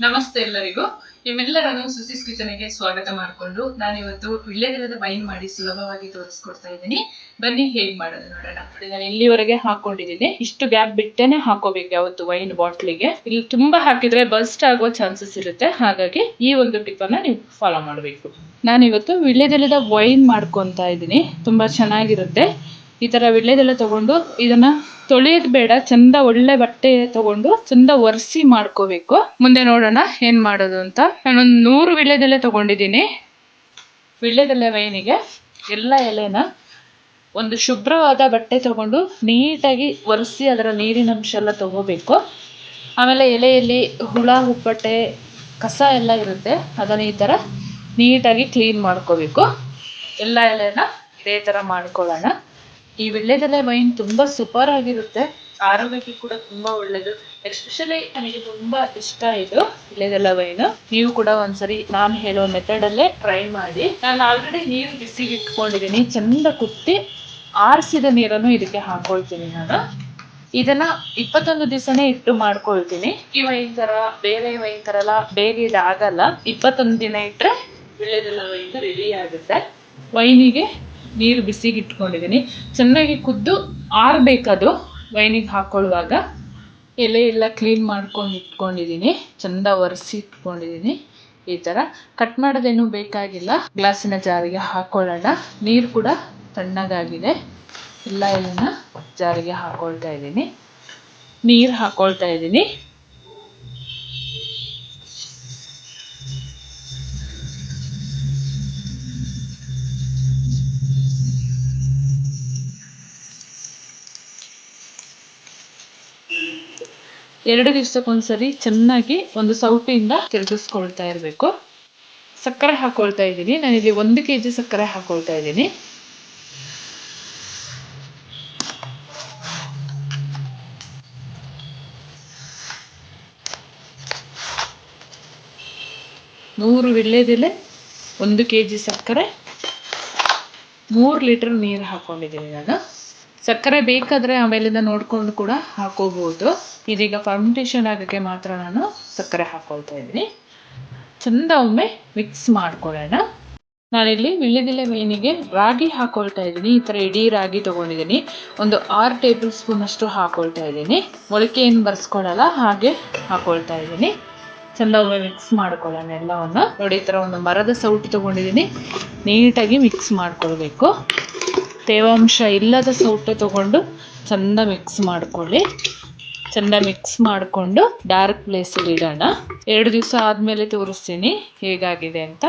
ನಮಸ್ತೆ ಎಲ್ಲರಿಗೂ. ನಿಮ್ಮೆಲ್ಲರನ್ನು ಸುಸಿಸ್ ಕಿಚನ್ಗೆ ಸ್ವಾಗತ ಮಾಡಿಕೊಂಡು ನಾನಿವತ್ತು ವಿಳ್ಯದಿರದ ವೈನ್ ಮಾಡಿ ಸುಲಭವಾಗಿ ತೋರಿಸ್ಕೊಡ್ತಾ ಇದ್ದೀನಿ. ಬನ್ನಿ ಹೇಗೆ ಮಾಡೋದು ನೋಡೋಣ. ನೋಡಿ, ನಾನು ಇಲ್ಲಿವರೆಗೆ ಹಾಕೊಂಡಿದ್ದೀನಿ. ಇಷ್ಟು ಗ್ಯಾಪ್ ಬಿಟ್ಟೇನೆ ಹಾಕೋಬೇಕು ಯಾವತ್ತು ವೈನ್ ಬಾಟ್ಲಿಗೆ. ಇಲ್ಲಿ ತುಂಬಾ ಹಾಕಿದ್ರೆ ಬಸ್ಟ್ ಆಗೋ ಚಾನ್ಸಸ್ ಇರುತ್ತೆ. ಹಾಗಾಗಿ ಈ ಒಂದು ಟಿಪ್ ಅನ್ನ ನೀವು ಫಾಲೋ ಮಾಡಬೇಕು. ನಾನಿವತ್ತು ವಿಳ್ಯದಿರದ ವೈನ್ ಮಾಡ್ಕೊತಾ ಇದ್ದೀನಿ. ತುಂಬಾ ಚೆನ್ನಾಗಿರುತ್ತೆ. ಈ ಥರ ವೀಳ್ಯದೆಲೆ ತಗೊಂಡು ಇದನ್ನ ತೊಳೆಯೋದು ಬೇಡ, ಚಂದ ಒಳ್ಳೆ ಬಟ್ಟೆ ತಗೊಂಡು ಚಂದ ಒರೆಸಿ ಮಾಡ್ಕೋಬೇಕು. ಮುಂದೆ ನೋಡೋಣ ಏನು ಮಾಡೋದು ಅಂತ. ನಾನೊಂದು ನೂರು ವೀಳ್ಯದೆಲೆ ತಗೊಂಡಿದ್ದೀನಿ. ವೀಳ್ಯದೆಲೆ ವೈನಿಗೆ ಎಲ್ಲ ಎಲೆನ ಒಂದು ಶುಭ್ರವಾದ ಬಟ್ಟೆ ತಗೊಂಡು ನೀಟಾಗಿ ಒರೆಸಿ ಅದರ ನೀರಿನ ಅಂಶ ಎಲ್ಲ ತಗೋಬೇಕು. ಆಮೇಲೆ ಎಲೆಯಲ್ಲಿ ಹುಳ, ಹುಪ್ಪಟೆ, ಕಸ ಎಲ್ಲ ಇರುತ್ತೆ. ಅದನ್ನು ಈ ಥರ ನೀಟಾಗಿ ಕ್ಲೀನ್ ಮಾಡ್ಕೋಬೇಕು. ಎಲ್ಲ ಎಲೆನ ಇದೇ ಥರ ಮಾಡ್ಕೊಳ್ಳೋಣ. ಈ ವೀಳ್ಯದೆಲೆ ವೈನ್ ತುಂಬಾ ಸೂಪರ್ ಆಗಿರುತ್ತೆ. ಆರೋಗ್ಯಕ್ಕೆ ಕೂಡ ತುಂಬಾ ಒಳ್ಳೇದು. ಎಸ್ಪೆಷಲಿ ನನಗೆ ತುಂಬಾ ಇಷ್ಟ ಇದು ವೀಳ್ಯದೆಲೆ ವೈನ್ ನೀವು ಕೂಡ ಒಂದ್ಸರಿ ನಾನು ಹೇಳೋ ಮೆಥಡ್ ಅಲ್ಲೇ ಟ್ರೈ ಮಾಡಿ. ನಾನು ಆಲ್ರೆಡಿ ನೀರು ಬಿಸಿಗೆ ಇಟ್ಕೊಂಡಿದ್ದೀನಿ ಚಂದ ಕುಟ್ಟಿ ಆರಿಸಿದ ನೀರನ್ನು ಇದಕ್ಕೆ ಹಾಕೊಳ್ತೀನಿ ನಾನು. ಇದನ್ನ ಇಪ್ಪತ್ತೊಂದು ದಿವಸನೇ ಇಟ್ಟು ಮಾಡ್ಕೊಳ್ತೀನಿ. ಈ ವೈನ್ ತರ, ಬೇರೆ ವೈನ್ ತರ ಎಲ್ಲ ಬೇರೆ ಇದಾಗಲ್ಲ. ಇಪ್ಪತ್ತೊಂದು ದಿನ ಇಟ್ರೆ ವೀಳ್ಯದೆಲೆ ವೈನ್ ರೆಡಿ ಆಗುತ್ತೆ. ವೈನಿಗೆ ನೀರು ಬಿಸಿಗೆ ಇಟ್ಕೊಂಡಿದ್ದೀನಿ ಚೆನ್ನಾಗಿ ಕುದ್ದು ಆರಬೇಕದು ವೈನಿಗೆ ಹಾಕ್ಕೊಳ್ಳುವಾಗ ಎಲೆ ಎಲ್ಲ ಕ್ಲೀನ್ ಮಾಡ್ಕೊಂಡು ಇಟ್ಕೊಂಡಿದ್ದೀನಿ. ಚೆಂದ ಒರೆಸಿ ಇಟ್ಕೊಂಡಿದ್ದೀನಿ ಈ ಥರ. ಕಟ್ ಮಾಡೋದೇನು ಬೇಕಾಗಿಲ್ಲ. ಗ್ಲಾಸಿನ ಜಾರಿಗೆ ಹಾಕ್ಕೊಳ್ಳೋಣ ನೀರು ಕೂಡ ತಣ್ಣಗಾಗಿದೆ. ಎಲ್ಲ ಇದನ್ನು ಜಾರಿಗೆ ಹಾಕ್ಕೊಳ್ತಾ ಇದ್ದೀನಿ. ನೀರು ಹಾಕ್ಕೊಳ್ತಾ ಇದ್ದೀನಿ. ಎರಡು ದಿವಸಕ್ಕೊಂದ್ಸರಿ ಚೆನ್ನಾಗಿ ಒಂದು ಸೌಟೆಯಿಂದ ತಿರುಗಿಸ್ಕೊಳ್ತಾ ಇರಬೇಕು. ಸಕ್ಕರೆ ಹಾಕೊಳ್ತಾ ಇದ್ದೀನಿ. ನಾನಿಲ್ಲಿ ಒಂದು ಕೆ ಜಿ ಸಕ್ಕರೆ ಹಾಕೊಳ್ತಾ ಇದ್ದೀನಿ. ನೂರು ವಿಳ್ಳೆದೆಲೆ ಒಂದು ಕೆ ಜಿ ಸಕ್ಕರೆ. ಮೂರು ಲೀಟರ್ ನೀರು ಹಾಕೊಂಡಿದ್ದೀನಿ ನಾನು. ಸಕ್ಕರೆ ಬೇಕಾದರೆ ಆಮೇಲಿಂದ ನೋಡ್ಕೊಂಡು ಕೂಡ ಹಾಕೋಬಹುದು ಇದೀಗ ಫೌಂಡೇಶನ್ ಆಗೋಕ್ಕೆ ಮಾತ್ರ ನಾನು ಸಕ್ಕರೆ ಹಾಕೊಳ್ತಾ ಇದ್ದೀನಿ. ಚಂದ ಒಮ್ಮೆ ಮಿಕ್ಸ್ ಮಾಡ್ಕೊಳ್ಳೋಣ. ನಾನಿಲ್ಲಿ ವಿಳ್ಯದೆಲೆ ಮೀನಿಗೆ ರಾಗಿ ಹಾಕೊಳ್ತಾ ಇದ್ದೀನಿ. ಈ ಥರ ಇಡೀ ರಾಗಿ ತೊಗೊಂಡಿದ್ದೀನಿ. ಒಂದು ಆರು ಟೇಬಲ್ ಸ್ಪೂನ್ ಅಷ್ಟು ಹಾಕೊಳ್ತಾ ಇದ್ದೀನಿ. ಮೊಳಕೆ ಏನು ಬರ್ಸ್ಕೊಳ್ಳಲ್ಲ, ಹಾಗೆ ಹಾಕೊಳ್ತಾ ಇದ್ದೀನಿ. ಚೆಂದ ಒಮ್ಮೆ ಮಿಕ್ಸ್ ಮಾಡ್ಕೊಳ್ಳೋಣ ಎಲ್ಲವನ್ನು. ನೋಡಿ, ಈ ಥರ ಒಂದು ಮರದ ಸೌಟು ತೊಗೊಂಡಿದ್ದೀನಿ. ನೀಟಾಗಿ ಮಿಕ್ಸ್ ಮಾಡ್ಕೊಳ್ಬೇಕು. ತೇವಾಂಶ ಇಲ್ಲದ ಸೌಟು ತಗೊಂಡು ಚಂದ ಮಿಕ್ಸ್ ಮಾಡ್ಕೊಳ್ಳಿ. ಚಂದ ಮಿಕ್ಸ್ ಮಾಡಿಕೊಂಡು ಡಾರ್ಕ್ ಪ್ಲೇಸಲ್ಲಿ ಇಡೋಣ. ಎರಡು ದಿವಸ ಆದಮೇಲೆ ತೋರಿಸ್ತೀನಿ ಹೇಗಾಗಿದೆ ಅಂತ.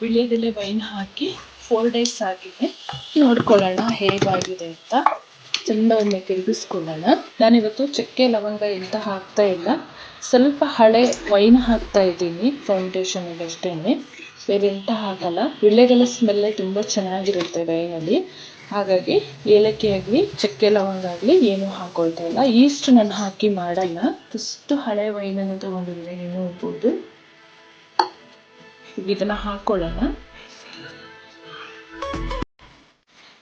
ಬಿಳಿಯದಲ್ಲೇ ವೈನ್ ಹಾಕಿ ಫೋರ್ ಡೇಸ್ ಆಗಿದೆ. ನೋಡ್ಕೊಳ್ಳೋಣ ಹೇಗಾಗಿದೆ ಅಂತ. ಚಂದ ಒಮ್ಮೆ ತಿರುಗಿಸ್ಕೊಳ್ಳೋಣ ನಾನಿವತ್ತು ಚಕ್ಕೆ, ಲವಂಗ ಎಂತ ಹಾಕ್ತಾ ಇಲ್ಲ. ಸ್ವಲ್ಪ ಹಳೆ ವೈನ್ ಹಾಕ್ತಾ ಇದ್ದೀನಿ ಫೌಂಡೇಶನ್ ಅಷ್ಟೇನೆ. ಬೇರೆ ಎಂತ ಹಾಕಲ್ಲ. ವಿಳ್ಳೆಗಳ ಸ್ಮೆಲ್ಲೇ ತುಂಬ ಚೆನ್ನಾಗಿರುತ್ತೆ ವೈನಲ್ಲಿ ಹಾಗಾಗಿ ಏಲಕ್ಕಿ ಆಗಲಿ ಚಕ್ಕೆ, ಲವಂಗ ಆಗಲಿ ಏನೂ ಹಾಕೊಳ್ತಾ ಇಲ್ಲ. ಈಸ್ಟ್ ನಾನು ಹಾಕಿ ಮಾಡಲ್ಲ. ಫಸ್ಟು ಹಳೆ ವೈನನ್ನು ತೊಗೊಂಡಿದ್ದೀನಿ ನೋಡ್ಬೋದು. ಇದನ್ನ ಹಾಕೊಳ್ಳೋಣ.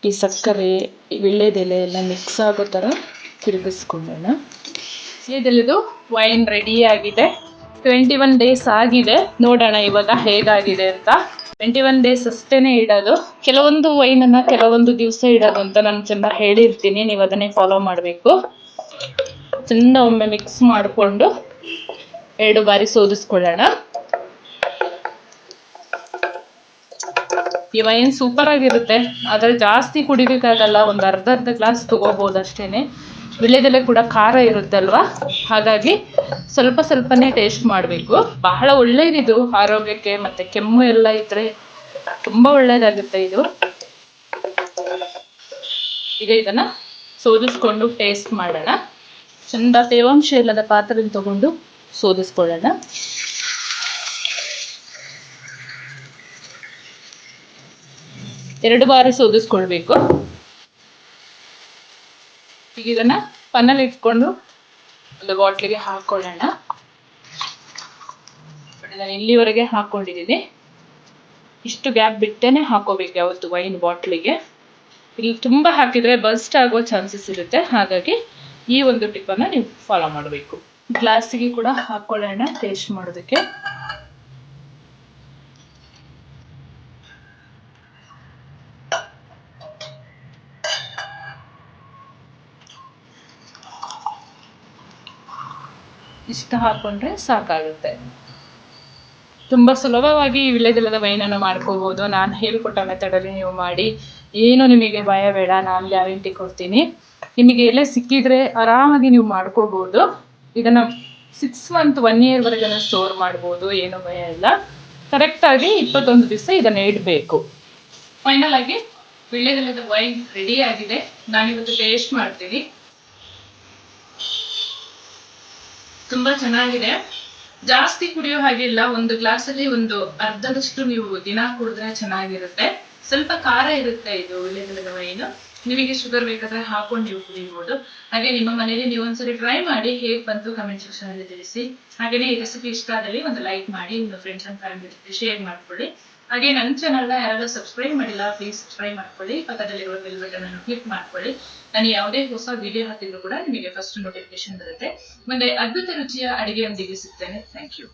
ಈ ಸಕ್ಕರೆ ವಿಳ್ಯದೆಲೆ ಎಲ್ಲ ಮಿಕ್ಸ್ ಆಗೋ ಥರ ತಿರುಗಿಸ್ಕೊಳ್ಳೋಣ ವಿಳ್ಯದೆಲೆದು ವೈನ್ ರೆಡಿ ಆಗಿದೆ. ಟ್ವೆಂಟಿ ಒನ್ ಡೇಸ್ ಆಗಿದೆ. ನೋಡೋಣ ಇವಾಗ ಹೇಗಾಗಿದೆ ಅಂತ. ಟ್ವೆಂಟಿ ಒನ್ ಡೇಸ್ ಅಷ್ಟೇ ಇಡೋದು. ಕೆಲವೊಂದು ವೈನನ್ನು ಕೆಲವೊಂದು ದಿವಸ ಇಡೋದು ಅಂತ ನಾನು ಚೆನ್ನಾಗಿ ಹೇಳಿರ್ತೀನಿ. ನೀವು ಅದನ್ನೇ ಫಾಲೋ ಮಾಡಬೇಕು. ಚೆಂದ ಒಮ್ಮೆ ಮಿಕ್ಸ್ ಮಾಡಿಕೊಂಡು ಎರಡು ಬಾರಿ ಸೋದಿಸ್ಕೊಳ್ಳೋಣ. ಈ ವೈನ್ ಸೂಪರ್ ಆಗಿರುತ್ತೆ. ಆದ್ರೆ ಜಾಸ್ತಿ ಕುಡಿಬೇಕಾಗಲ್ಲ, ಒಂದು ಅರ್ಧ ಅರ್ಧ ಗ್ಲಾಸ್ ತಗೋಬಹುದು ಅಷ್ಟೇನೆ ವಿಳ್ಯದೆಲೆ ಕೂಡ ಖಾರ ಇರುತ್ತೆ ಅಲ್ವಾ ಹಾಗಾಗಿ ಸ್ವಲ್ಪ ಸ್ವಲ್ಪನೇ ಟೇಸ್ಟ್ ಮಾಡಬೇಕು. ಬಹಳ ಒಳ್ಳೇದಿದು ಆರೋಗ್ಯಕ್ಕೆ, ಮತ್ತೆ ಕೆಮ್ಮು ಎಲ್ಲ ಇದ್ರೆ ತುಂಬಾ ಒಳ್ಳೆಯದಾಗುತ್ತೆ ಇದು. ಈಗ ಇದನ್ನ ಸೋದಿಸ್ಕೊಂಡು ಟೇಸ್ಟ್ ಮಾಡೋಣ. ಚಂದ ತೇವಾಂಶ ಇಲ್ಲದ ಪಾತ್ರೆಯಲ್ಲಿ ತಗೊಂಡು ಸೋದಿಸ್ಕೊಳ್ಳೋಣ. ಎರಡು ಬಾರಿ ಸೋದಿಸ್ಕೊಳ್ಬೇಕು. ಈಗ ಇದನ್ನ ಪನ್ನಲ್ಲಿ ಇಟ್ಕೊಂಡು ಒಂದು ಬಾಟ್ಲಿಗೆ ಹಾಕೊಳ್ಳೋಣ. ನಾನು ಇಲ್ಲಿವರೆಗೆ ಹಾಕೊಂಡಿದ್ದೀನಿ ಇಷ್ಟು ಗ್ಯಾಪ್ ಬಿಟ್ಟೇನೆ ಹಾಕೋಬೇಕು ಯಾವತ್ತು ವೈನ್ ಬಾಟ್ಲಿಗೆ ಇಲ್ಲಿ ತುಂಬ ಹಾಕಿದ್ರೆ ಬಸ್ಟ್ ಆಗೋ ಚಾನ್ಸಸ್ ಇರುತ್ತೆ. ಹಾಗಾಗಿ ಈ ಒಂದು ಟಿಪ್ಪನ್ನು ನೀವು ಫಾಲೋ ಮಾಡಬೇಕು. ಗ್ಲಾಸಿಗೆ ಕೂಡ ಹಾಕೊಳ್ಳೋಣ ಟೇಸ್ಟ್ ಮಾಡೋದಕ್ಕೆ. ಇಷ್ಟ ಹಾಕೊಂಡ್ರೆ ಸಾಕಾಗುತ್ತೆ. ತುಂಬ ಸುಲಭವಾಗಿ ಈ ವಿಳ್ಯದೆಲ್ಲದ ವೈನನ್ನು ಮಾಡ್ಕೋಬೋದು ನಾನು ಹೇಳ್ಕೊಟ್ಟ ಮೆಥಡಲ್ಲಿ ನೀವು ಮಾಡಿ. ಏನು ನಿಮಗೆ ಭಯ ಬೇಡ. ನಾನು ಗ್ಯಾರಂಟಿ ಕೊಡ್ತೀನಿ. ನಿಮಗೆ ಎಲ್ಲೇ ಸಿಕ್ಕಿದ್ರೆ ಆರಾಮಾಗಿ ನೀವು ಮಾಡ್ಕೋಬೋದು ಇದನ್ನು ಸಿಕ್ಸ್ ಮಂತ್ ಒನ್ ಇಯರ್ವರೆಗೆ ಸ್ಟೋರ್ ಮಾಡ್ಬೋದು. ಏನು ಭಯ ಇಲ್ಲ. ಕರೆಕ್ಟಾಗಿ ಇಪ್ಪತ್ತೊಂದು ದಿವಸ ಇದನ್ನು ಇಡಬೇಕು. ಫೈನಲ್ ಆಗಿ ವಿಳ್ಯದೆಲ್ಲದ ವೈನ್ ರೆಡಿ ಆಗಿದೆ. ನಾನಿವತ್ತು ಟೇಸ್ಟ್ ಮಾಡ್ತೀನಿ. ತುಂಬಾ ಚೆನ್ನಾಗಿದೆ. ಜಾಸ್ತಿ ಕುಡಿಯೋ ಹಾಗಿಲ್ಲ ಒಂದು ಗ್ಲಾಸಲ್ಲಿ ಒಂದು ಅರ್ಧದಷ್ಟು ನೀವು ದಿನ ಕುಡಿದ್ರೆ ಚೆನ್ನಾಗಿರುತ್ತೆ. ಸ್ವಲ್ಪ ಖಾರ ಇರುತ್ತೆ ಇದು ವಿಳ್ಯದೆಲ್ಲದ ವೈನು ನಿಮಗೆ ಶುಗರ್ ಬೇಕಾದ್ರೆ ಹಾಕೊಂಡು ನೀವು ಕುಡಿಬಹುದು ಹಾಗೆ ನಿಮ್ಮ ಮನೇಲಿ ನೀವು ಒಂದ್ಸರಿ ಟ್ರೈ ಮಾಡಿ ಹೇಗೆ ಬಂತು ಕಮೆಂಟ್ ಸೆಕ್ಷನ್ ಅಲ್ಲಿ ತಿಳಿಸಿ. ಹಾಗೆಯೇ ಈ ರೆಸಿಪಿ ಇಷ್ಟ ಆದಲ್ಲಿ ಒಂದು ಲೈಕ್ ಮಾಡಿ, ನಿಮ್ಮ ಫ್ರೆಂಡ್ಸ್ ಅಂಡ್ ಫ್ಯಾಮಿಲಿ ಜೊತೆ ಶೇರ್ ಮಾಡ್ಕೊಳ್ಳಿ. ಹಾಗೆ ನನ್ನ ಚಾನಲ್ನ ಯಾರಾದ್ರೂ ಸಬ್ಸ್ಕ್ರೈಬ್ ಮಾಡಿಲ್ಲ ಪ್ಲೀಸ್ ಸಬ್ಸ್ಕ್ರೈಬ್ ಮಾಡ್ಕೊಳ್ಳಿ. ಪಕ್ಕದಲ್ಲಿರುವ ಬೆಲ್ ಬಟನ್ ಅನ್ನು ಕ್ಲಿಕ್ ಮಾಡ್ಕೊಳ್ಳಿ. ನಾನು ಯಾವುದೇ ಹೊಸ ವಿಡಿಯೋ ಹಾಕಿದ್ರು ಕೂಡ ನಿಮಗೆ ಫಸ್ಟ್ ನೋಟಿಫಿಕೇಶನ್ ಬರುತ್ತೆ. ಮುಂದೆ ಅದ್ಭುತ ರುಚಿಯ ಅಡಿಗೆಯೊಂದಿಗೆ ಸಿಗ್ತೇನೆ. Thank you